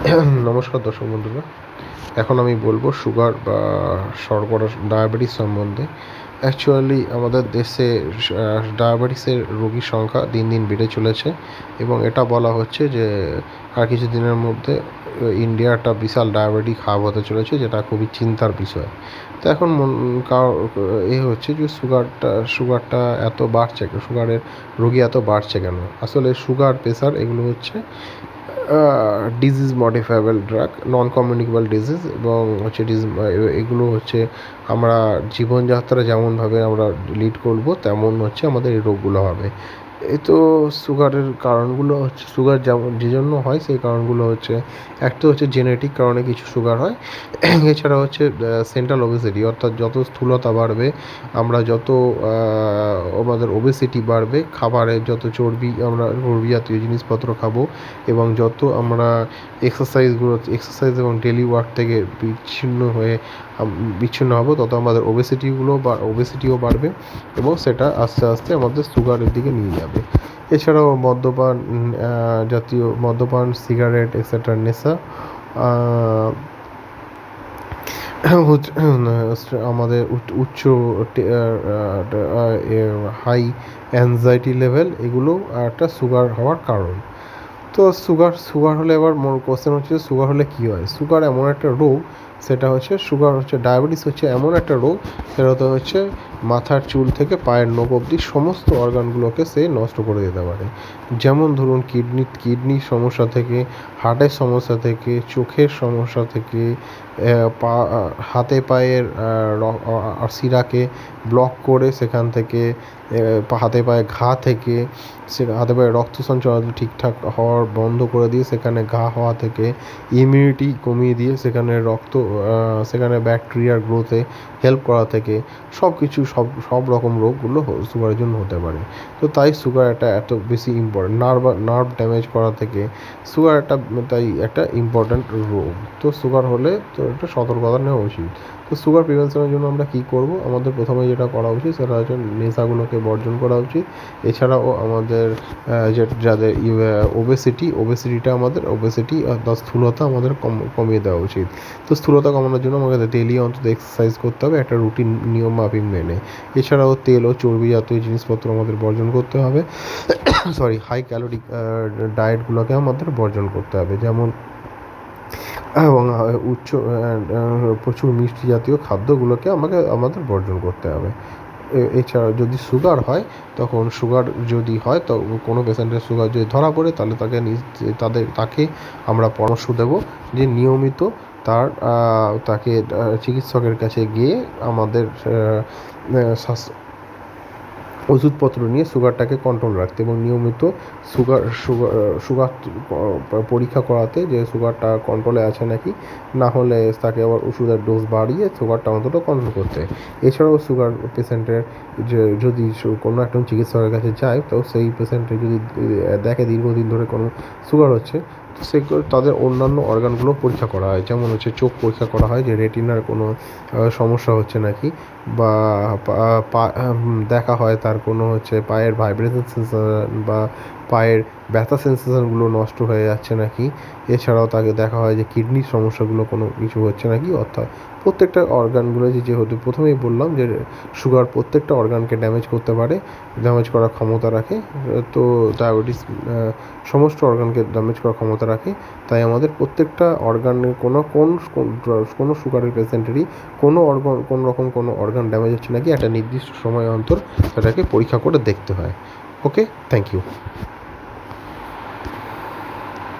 নমস্কার দর্শক বন্ধুরা। এখন আমি বলব সুগার বা শর্করা ডায়াবেটিস সম্বন্ধে। অ্যাকচুয়ালি আমাদের দেশে ডায়াবেটিসের রোগীর সংখ্যা দিন দিন বেড়ে চলেছে এবং এটা বলা হচ্ছে যে, আর কিছু দিনের মধ্যে ইন্ডিয়া একটা বিশাল ডায়াবেটিক হাব হতে চলেছে, যেটা খুবই চিন্তার বিষয়। তো এখন এ হচ্ছে যে সুগারটা সুগারটা এত বাড়ছে, সুগারের রোগী এত বাড়ছে কেন? আসলে সুগার প্রেশার এগুলো হচ্ছে disease modifiable drug non communicable disease এবং হচ্ছে এগুলো হচ্ছে আমরা জীবনযাত্রা যেমনভাবে আমরা লিড করব, তেমন হচ্ছে আমাদের এই রোগগুলো হবে। এই তো সুগারের কারণগুলো হচ্ছে, সুগার যেমন, যে জন্য হয় সেই কারণগুলো হচ্ছে। একটা হচ্ছে জেনেটিক কারণে কিছু সুগার হয়। এছাড়া হচ্ছে সেন্ট্রাল ওবেসিটি অর্থাৎ যত স্থূলতা বাড়বে, আমরা যত আমাদের ওবেসিটি বাড়বে, খাবারে যত চর্বি, আমরা চর্বি জাতীয় জিনিসপত্র খাব এবং যত আমরা এক্সারসাইজগুলো এক্সারসাইজ এবং ডেলি ওয়ার্ক থেকে বিচ্ছিন্ন হয়ে বিচ্ছিন্ন হব, তত আমাদের ওবেসিটিগুলো বা ওবেসিটিও বাড়বে এবং সেটা আস্তে আস্তে আমাদের সুগারের দিকে নিয়ে যাবে। এছাড়াও মদ্যপান জাতীয় মদ্যপান, সিগারেট এক্সেট্রা নেশা আমাদের উচ্চ হাই অ্যাংজাইটি লেভেল এগুলো একটা সুগার হওয়ার কারণ। তো সুগার সুগার হলে এবার মোর কোশ্চেন হচ্ছে সুগার হলে কী হয়? সুগার এমন একটা রোগ, সেটা হচ্ছে সুগার হচ্ছে ডায়াবেটিস হচ্ছে এমন একটা রোগ সেটা হচ্ছে মাথার চুল থেকে পায়ের নখ অবধি সমস্ত অর্গানগুলোকে সে নষ্ট করে দিতে পারে। যেমন ধরুন কিডনি কিডনির সমস্যা থেকে, হার্টের সমস্যা থেকে, চোখের সমস্যা থেকে পা, হাতে পায়ের শিরাকে ব্লক করে সেখান থেকে হাতে পায়ে ঘা থেকে, সে হাতে পায়ে রক্ত সঞ্চালন ঠিকঠাক হওয়ার বন্ধ করে দিয়ে সেখানে ঘা হওয়া থেকে ইমিউনিটি কমিয়ে দিয়ে সেখানে রক্ত সেখানে ব্যাকটেরিয়ার গ্রোথে হেল্প করা থেকে সব কিছু সব সব রকম রোগগুলো সুগারের জন্য হতে পারে। তো তাই সুগার একটা এত বেশি ইম্পর্টেন্ট নার্ভ নার্ভ ড্যামেজ করা থেকে সুগার একটা তাই একটা ইম্পর্ট্যান্ট রোগ। তো সুগার হলে তো একটা সতর্কতা নেওয়া উচিত। তো সুগার প্রিভেনশনের জন্য আমরা কী করব? আমাদের প্রথমে যেটা করা উচিত সেটা হচ্ছে নেশাগুলোকে বর্জন করা উচিত। এছাড়াও আমাদের যে, যাদের ওবেসিটি ওবেসিটিটা আমাদের ওবেসিটি অর্থাৎ স্থূলতা আমাদের কম, কমিয়ে দেওয়া উচিত। তো স্থূলতা কমানোর জন্য আমাদের ডেলি অন্তত এক্সারসাইজ করতে হবে, একটা রুটিন নিয়ম মাফিক মেনে। এছাড়াও তেল ও চর্বি জাতীয় জিনিসপত্র আমাদের বর্জন করতে হবে। সরি হাই ক্যালোরি ডায়েটগুলোকে আমাদের বর্জন করতে হবে। যেমন, এবং উচ্চ প্রচুর মিষ্টি জাতীয় খাদ্যগুলোকে আমাকে, আমাদের বর্জন করতে হবে। এছাড়া যদি সুগার হয়, তখন সুগার যদি হয়, তো কোনো পেশেন্টের সুগার যদি ধরা পড়ে, তাহলে তাকে তাদের, তাকে আমরা পরামর্শ দেবো যে নিয়মিত তার তাকে চিকিৎসকের কাছে গিয়ে আমাদের ওষুধপত্র নিয়ে সুগারটাকে কন্ট্রোল রাখতে এবং নিয়মিত সুগার সুগার সুগার পরীক্ষা করাতে যে সুগারটা কন্ট্রোলে আছে নাকি, না হলে তাকে আবার ওষুধের ডোজ বাড়িয়ে সুগারটা অন্তত কন্ট্রোল করতে এছাড়াও সুগার পেশেন্টের যে, যদি কোনো একজন চিকিৎসকের কাছে যায়, তো সেই পেশেন্টের যদি দেখে দীর্ঘদিন ধরে কোনো সুগার হচ্ছে সেগুলো, তাদের অন্যান্য অর্গানগুলো পরীক্ষা করা হয়। যেমন হচ্ছে চোখ পরীক্ষা করা হয় যে রেটিনার কোনো সমস্যা হচ্ছে নাকি? বা পা দেখা হয় তার কোনো হচ্ছে পায়ের ভাইব্রেশন সেন্সার বা পায়ের ব্যথা সেন্সেশনগুলো নষ্ট হয়ে যাচ্ছে নাকি? এছাড়াও তাকে দেখা হয় যে কিডনির সমস্যাগুলো কোনো কিছু হচ্ছে নাকি? অর্থাৎ প্রত্যেকটা অর্গানগুলো যে যেহেতু প্রথমেই বললাম যে সুগার প্রত্যেকটা অর্গানকে ড্যামেজ করতে পারে ড্যামেজ করার ক্ষমতা রাখে। তো ডায়াবেটিস সমস্ত অর্গানকে ড্যামেজ করার ক্ষমতা রাখে। তাই আমাদের প্রত্যেকটা অর্গানের কোনো কোন, কোনো সুগারের পেশেন্টেরই কোনো অর্গান কোনো রকম কোনো অর্গান ড্যামেজ হচ্ছে নাকি? একটা নির্দিষ্ট সময় অন্তর সেটাকে পরীক্ষা করে দেখতে হয়। Okay thank you